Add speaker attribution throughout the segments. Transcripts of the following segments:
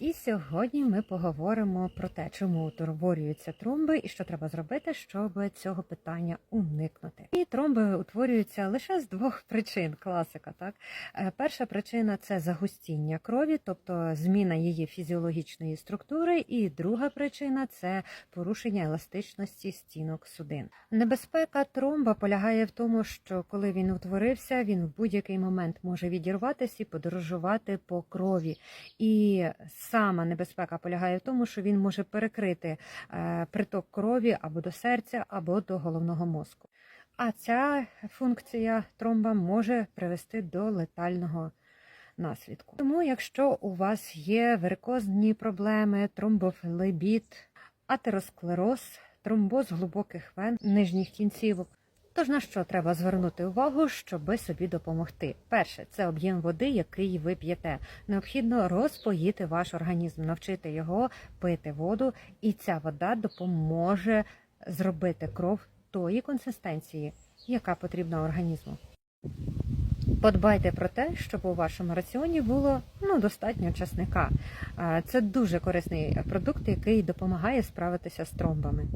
Speaker 1: І сьогодні ми поговоримо про те, чому утворюються тромби і що треба зробити, щоб цього питання уникнути. І тромби утворюються лише з двох причин. Класика, так Е, перша причина це загустіння крові, тобто зміна її фізіологічної структури, і друга причина це порушення еластичності стінок судин. Небезпека тромба полягає в тому, що коли він утворився, він в будь-який момент може відірватися і подорожувати по крові. І сама небезпека полягає в тому, що він може перекрити е, приток крові або до серця, або до головного мозку. А ця функція тромба може привести до летального наслідку. Тому, якщо у вас є варикозні проблеми, тромбофлебіт, атеросклероз, тромбоз глибоких вен нижніх кінцівок, Тож на що треба звернути увагу, щоби собі допомогти? Перше, це об'єм води, який ви п'єте. Необхідно розпоїти ваш організм, навчити його пити воду, і ця вода допоможе зробити кров тої консистенції, яка потрібна організму. Подбайте про те, щоб у вашому раціоні було ну, достатньо часника. Це дуже корисний продукт, який допомагає справитися з тромбами.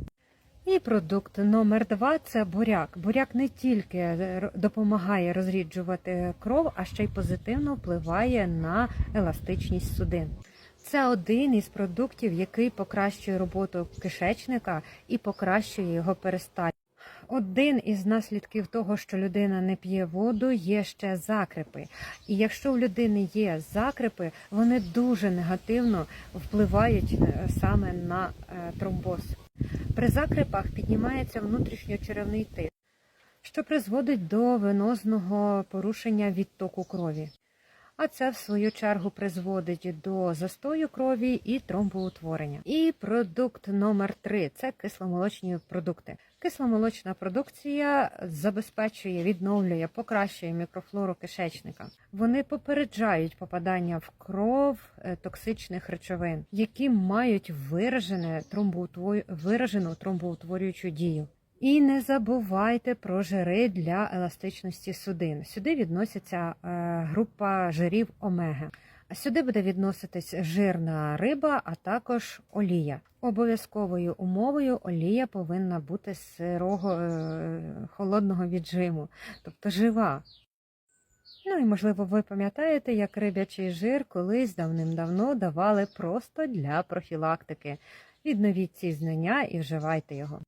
Speaker 1: І продукт номер два це буряк. Буряк не тільки допомагає розріджувати кров, а ще й позитивно впливає на еластичність судин. Це один із продуктів, який покращує роботу кишечника і покращує його перистальтику. Один із наслідків того, що людина не п'є воду, є ще закрепи. І якщо у людини є закрепи, вони дуже негативно впливають е, саме на е, тромбоз. При закрепах піднімається внутрішньочеревний тиск, що призводить до венозного порушення відтоку крові. А це, в свою чергу, призводить до застою крові і тромбоутворення. І продукт номер три це кисломолочні продукти. Кисломолочна продукція забезпечує, відновлює, покращує мікрофлору кишечника. Вони попереджають попадання в кров е, токсичних речовин, які мають виражене тромбоутвор... виражену тромбоутворюючу дію. І не забувайте про жири для еластичності судин. Сюди відноситься е, група жирів омеги. Сюди буде відноситись жирна риба, а також олія. Обов'язковою умовою олія повинна бути сирого е, холодного віджиму, тобто жива. Ну і можливо, ви пам'ятаєте, як рибячий жир колись давним-давно давали просто для профілактики. Відновіть ці знання і вживайте його.